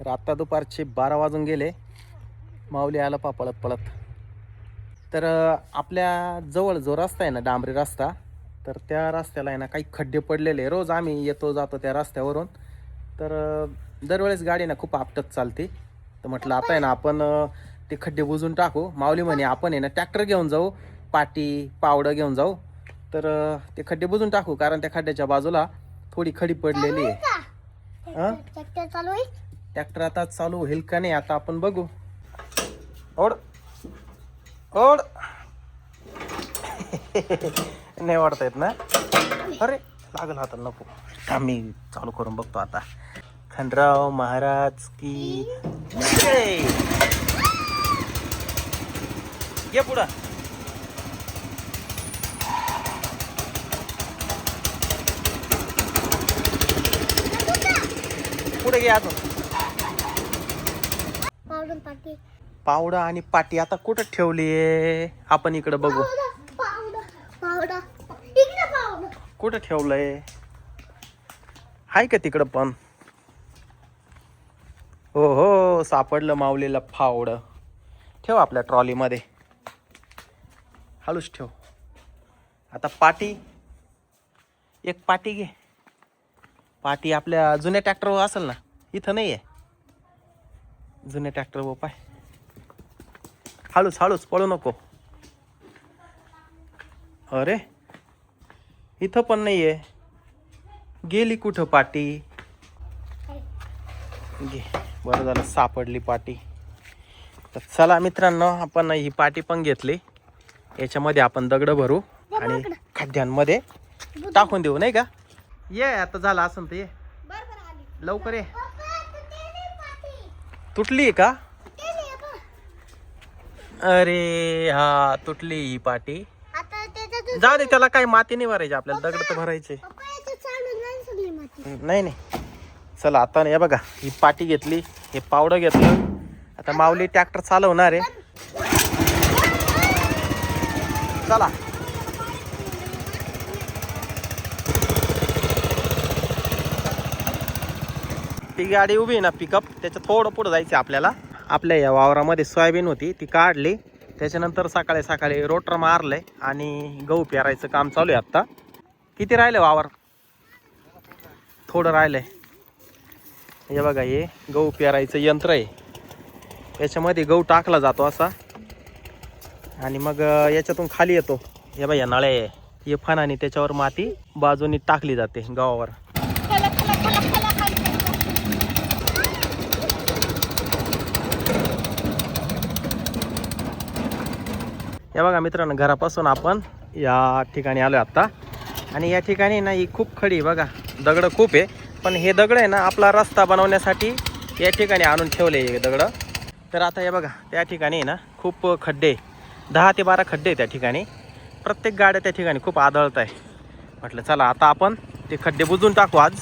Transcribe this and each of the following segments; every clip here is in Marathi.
तर आत्ता दुपारचे बारा वाजून गेले. माऊली आला पा पळत. पळत तर आपल्या जवळ जो रस्ता आहे ना डांबरी रस्ता तर त्या रस्त्याला आहे ना काही खड्डे पडलेले. रोज आम्ही येतो जातो त्या रस्त्यावरून. तर दरवेळेस गाडी ना खूप आपटत चालते. तर म्हटलं आता आहे ना आपण ते खड्डे बुजून टाकू. माऊली म्हणे आपण आहे ना ट्रॅक्टर घेऊन जाऊ. पाटी पावडं घेऊन जाऊ. तर ते खड्डे बुजून टाकू कारण त्या खड्ड्याच्या बाजूला थोडी खडी पडलेली आहे. हं? ट्रॅक्टर आता चालू होईल का नाही आता आपण बघू. ओढ. ओढ. नाही वाढता येत ना? अरे लागल आता नको. आम्ही चालू करून बघतो आता? खंडराव महाराज की ये पुढं. पुढे घे अजून. पावडून पावडं आणि पाटी आता कुठं ठेवली आपण इकडं बघू. इकडे पावडर. कुठं ठेवलंय? हाय का तिकडं पण? हो हो सापडलं माऊलीला फावडं. ठेव आपल्या ट्रॉलीमध्ये. हळूच ठेव. आता पाटी एक पाटी घे. पाटी आपल्या जुन्या ट्रॅक्टरवर असेल ना इथं नाही आहे जुन्या ट्रॅक्टरवर पाय. हळूच हळूच पळू नको. अरे इथं पण नाही आहे गेली कुठं पाटी? घे बरं झालं सापडली पाटी. तर चला मित्रांनो आपण ही पाटी पण घेतली. याच्यामध्ये आपण दगड भरू आणि खड्ड्यांमध्ये टाकून देऊ नाही का? ये आता झालं असं तर ये लवकर ये. तुटली आहे का? अरे हा तुटली ही पाटी. जा जाऊ दे त्याला काही माती नाही भरायची आपल्याला दगड तर भरायचे. नाही नाही. चला आता नाही बघा ही पाटी घेतली हे पावडं घेतलं. आता माऊली ट्रॅक्टर चालवणार आहे. चला. ती गाडी उभी आहे ना पिकअप त्याच्या थोडं पुढं जायचं आपल्याला. आपल्या या वावरामध्ये सोयाबीन होती ती काढली. त्याच्यानंतर सकाळी सकाळी रोटर मारलंय आणि गहू पेरायचं काम चालू आहे आत्ता. किती राहिलं वावर? थोडं राहिलंय. हे बघा हे गहू पेरायचं यंत्र आहे. याच्यामध्ये गहू टाकला जातो असा. आणि मग याच्यातून खाली येतो. हे बघा या नळ्या आहे. हे फण आणि त्याच्यावर माती बाजूनी टाकली जाते गव्हावर. हे बघा मित्रांनो घरापासून आपण या ठिकाणी आलो आत्ता. आणि या ठिकाणी ना ही खूप खडी आहे बघा. दगडं खूप आहे. पण हे दगड आहे ना आपला रस्ता बनवण्यासाठी या ठिकाणी आणून ठेवले हे दगडं. तर आता हे बघा त्या ठिकाणी आहे ना खूप खड्डे दहा ते बारा खड्डे आहे त्या ठिकाणी. प्रत्येक गाड्या त्या ठिकाणी खूप आदळत आहे म्हटलं चला आता आपण ते खड्डे बुजून टाकू आज.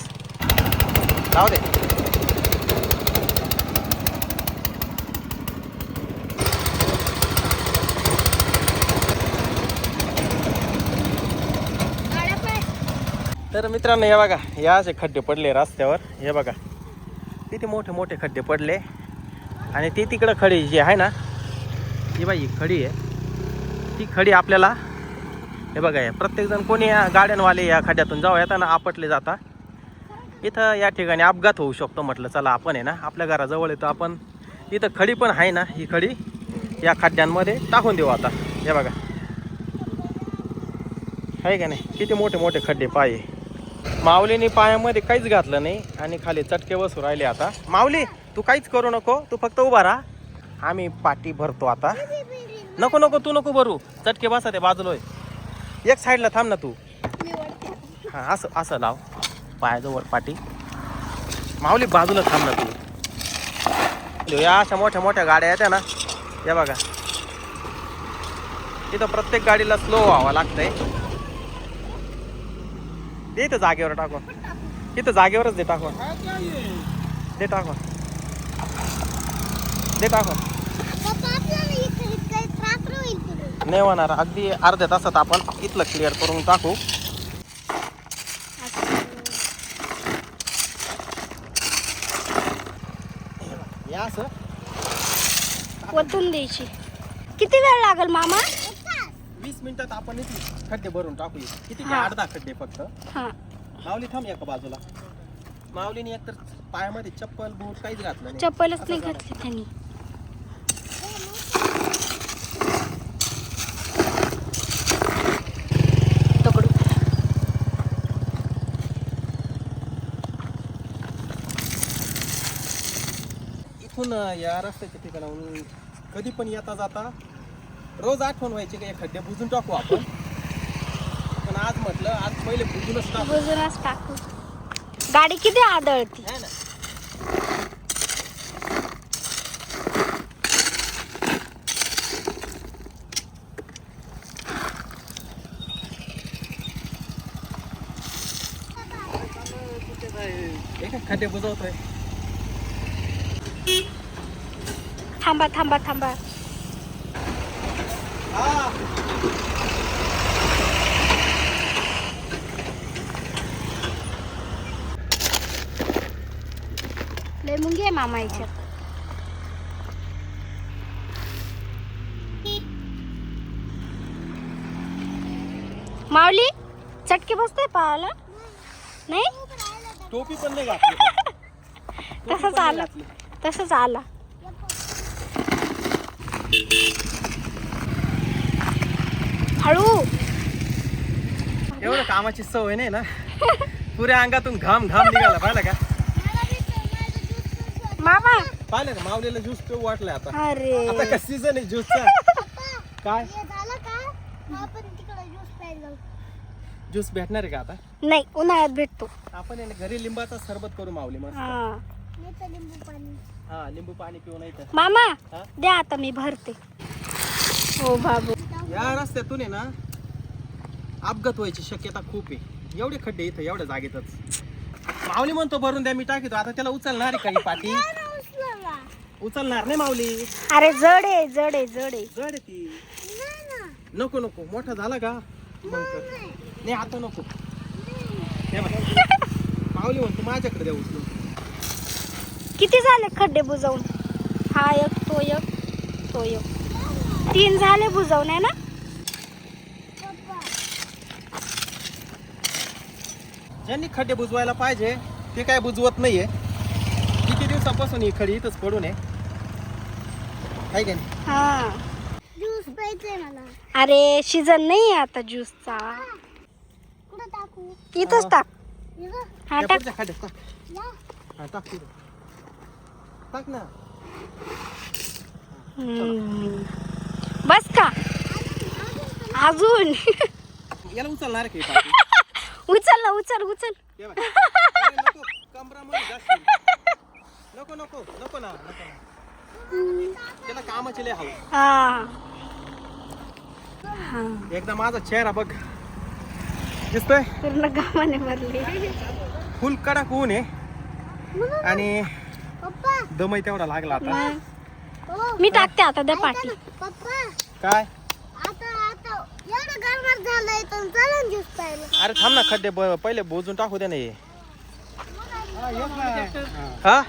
जाऊ दे. तर मित्रांनो हे बघा या असे खड्डे पडले रस्त्यावर. हे बघा किती मोठे मोठे खड्डे पडले. आणि ती तिकडं खडी जी आहे ना ही बाई ही खडी आहे. ती खडी आपल्याला हे बघा या प्रत्येकजण कोणी या गाड्यांवाले या खड्ड्यातून जाऊ येताना आपटले जाता. इथं या ठिकाणी अपघात होऊ शकतो म्हटलं चला आपण आहे ना आपल्या घराजवळ येतो आपण. इथं खडी पण आहे ना ही खडी या खड्ड्यांमध्ये टाकून देऊ आता. हे बघा. आहे का नाही? किती मोठे मोठे खड्डे पाय माऊलीने पायामध्ये काहीच घातलं नाही आणि खाली चटके बसू राहिले आता. माऊली तू काहीच करू नको तू फक्त उभा राहा. आम्ही पाठी भरतो आता. नको नको तू नको भरू. चटके बसा ते बाजूला एक साईडला थांब ना तू. हां असं असं लाव. पायाजवळ पाठी माऊली बाजूला थांब ना तू. या अशा मोठ्या मोठ्या गाड्या येत्या ना. या बघा. तिथं प्रत्येक गाडीला स्लो व्हावं लागतंय. दे इथं जागेवर टाकू इथं जागेवरच दे टाकून. दे टाकू दे टाकू नाही होणार. अगदी अर्ध्या तासात आपण इथलं क्लिअर करून टाकू. या असं. वतून द्यायची. किती वेळ लागेल मामा? वीस मिनिटात आपण इथे खड्डे भरून टाकू किती दहा खड्डे फक्त. हा. माऊली थांब एका बाजूला. माऊलीने एकतर पायामध्ये चप्पल बूट काहीच घातलं नाही. चप्पलच नाही. घातली त्यांनी. इथून या रस्त्याच्या ठिकाणाहून कधी पण येता जाता रोज आठवण व्हायची का हे खड्डे बुजून टाकू आपण. पण आज म्हटलं आज पहिले बुजूनच टाकू. बुजूनच टाकू. गाडी किती आदळती. है ना? खड्डे बुजवतोय. थांबा थांबा थांबा. लय मुंगी आहे मामा याच्यात. माऊली चटके बसते पायाला नाही? टोपी पण नाही घातली. तसंच आलं. तसंच आला. हळू. एवढं कामाची सवय नाही ना. पुऱ्या अंगातून घाम घाम निघाला पाहिलं का? मामा. पाहिलं का? मावलेला ज्यूस पिऊ वाटलाय आता. आता अरे का सीझन आहे ज्यूसचा काय? हे झालं का? आपण तिकडे ज्यूस भेटणार आहे का आता? नाही उन्हाळ्यात भेटतो. आपण आहे ना घरी लिंबाचा सरबत करू मावली मस्त. हा. हा लिंबू पाणी पिऊ नाही तर. मामा हा? द्या आता मी भरते. हो बाबू. या रस्त्यातून आहे ना अपघात व्हायची शक्यता खूप आहे. एवढे खड्डे इथं एवढ्या जागेतच. माऊली म्हणतो भरून द्या मी टाकीतो. आता त्याला उचलणार आहे काही पाठी उचलणार नाही माऊली. अरे जड आहे जड आहे जड आहे. जड आहे ती. नको नको. मोठा झाला का? मग कर. नाही आता नको. हे बघ. माऊली म्हणतो माझ्याकडे द्या उचलून. किती झाले खड्डे बुजवून? हा एक तो एक तो एक. तीन झाले बुजवून आहे ना? पप्पा ज्यांनी खड्डे बुजवायला पाहिजे ते काय बुजवत नाहीये. किती दिवसापासून ही खडी इथंच पडून आहे? काय का नाही? हा. ज्यूस प्यायचंय मला. अरे सीझन नाही आहे आता ज्यूसचा कुठं टाकू? इथंच टाक. इथं? हा या टाक. पुढच्या खड्ड्यात टाक. या. हा टाक तिथं. टाक ना. हम्म. बस का? अजून? याला उचलणार का ही? उचल ना उचल उचल. नको. नको नको नको ना नको ना. त्याला कामाची लय हवं. हा. हा. एकदा माझा चेहरा बघ. दिसतोय? पूर्ण गावाने भरले. फुल कडक ऊन आहे. आणि पप्पा. दमही तेवढा लागला आता. हो मी टाकते आता द्या पाठी काय? आता आता एवढं गरमर झालंय तर चला ना ज्यूस प्यायला. अरे थांब ना खड्डे ब- पहिले बोजून टाकू दे ना हे. हा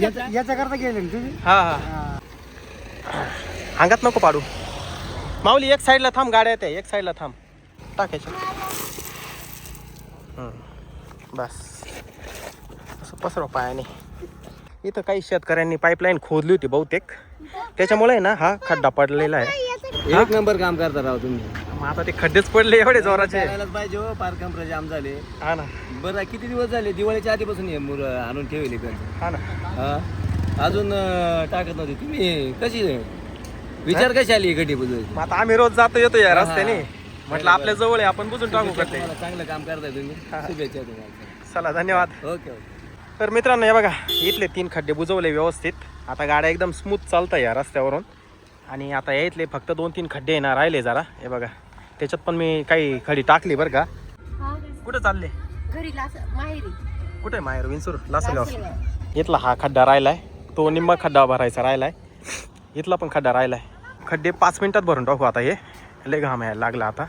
याच्या करता गेले ना तुम्ही? हा हा. अंगात नको पाडू. माऊली एक साईडला थांब गाड्या येते एक साईडला थांब. टाकायच्या हम्म. बस. असं पसरव पायाने. इथं काही शेतकऱ्यांनी पाईपलाईन खोदली होती बहुतेक. त्याच्यामुळे ना हा खड्डा पडलेला आहे. एक नंबर काम करता राव तुम्ही. मग आता ते खड्डेच पडले एवढे जोराचे. करायलाच पाहिजे हो पार कंपरा जाम झाले. हा ना. बरं किती दिवस झाले? दिवाळीच्या आधीपासून हे मुर आणून ठेवले त्यांचं हा ना. हा? अजून अं, टाकत नव्हती. तुम्ही कशी विचार कशी आली गड्डी बुजवायची मग आता आम्ही रोज जातो येतो या. रस्त्याने. म्हटलं आपल्या जवळ आहे आपण बुजून टाकू तुम्हाला. चांगलं काम करताय तुम्ही. शुभेच्छा तुम्हाला. चला धन्यवाद. Okay okay. तर मित्रांनो हे बघा इथले तीन खड्डे बुजवले व्यवस्थित. आता गाड्या एकदम स्मूथ चालतं या रस्त्यावरून. आणि आता या इथले फक्त दोन तीन खड्डे येणार राहिले जरा. हे बघा. त्याच्यात पण मी काही खडी टाकली बरं का. कुठं चालले? घरी माहेरी. कुठे माहेर? विंचूर लासलगाव. इथला हा खड्डा राहिलाय. तो निम्मा खड्डा भरायचा राहिलाय. इथला पण खड्डा राहिलाय. खड्डे पाच मिनिटात भरून टाकू आता हे. लय घाम यायला लागला आता.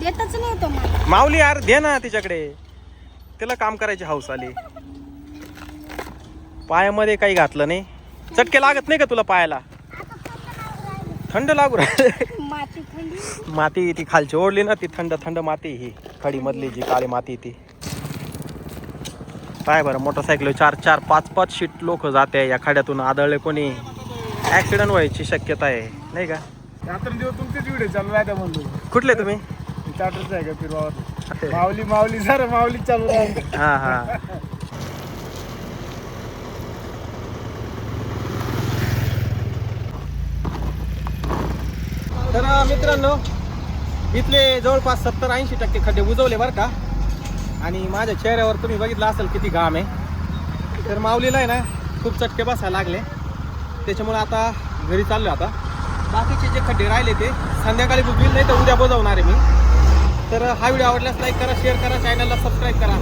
देतच नाही तो मला. माऊली यार दे ना तिच्याकडे. तिला काम करायची हौस आली. पायामध्ये काही घातलं नाही. चटके लागत नाही का तुला पायाला? थंड लागू राहिले. माती थंडी? माती ती खालची ओढली ना ती थंड थंड माती ही. खडी मधली जी काळी माती ती. काय बरं मोटरसायकल चार चार पाच पाच शीट लोक जाते. या खड्यातून आदळले कोणी ऍक्सिडेंट व्हायची शक्यता आहे. नाही का? रात्रंदिवस तुमचेच व्हिडिओ चालू कुठले तुम्ही? चाटरच आहे का फिरवावर माऊली माऊली सर माऊली चालू राहते हा हा. तर मित्रांनो इथले जवळपास सत्तर ऐंशी टक्के खड्डे बुजवले बरं का? आणि माझ्या चेहऱ्यावर तुम्ही बघितलं असेल किती घाम आहे. तर माऊलीला आहे ना खूप चटके बसायला लागले. त्याच्यामुळे आता घरी चाललो आता. बाकीचे जे खड्डे राहिले ते संध्याकाळी बुजवील नाही तर उद्या बुजवणार आहे मी. तर हा व्हिडिओ आवडल्यास लाईक करा शेअर करा चॅनलला सबस्क्राईब करा.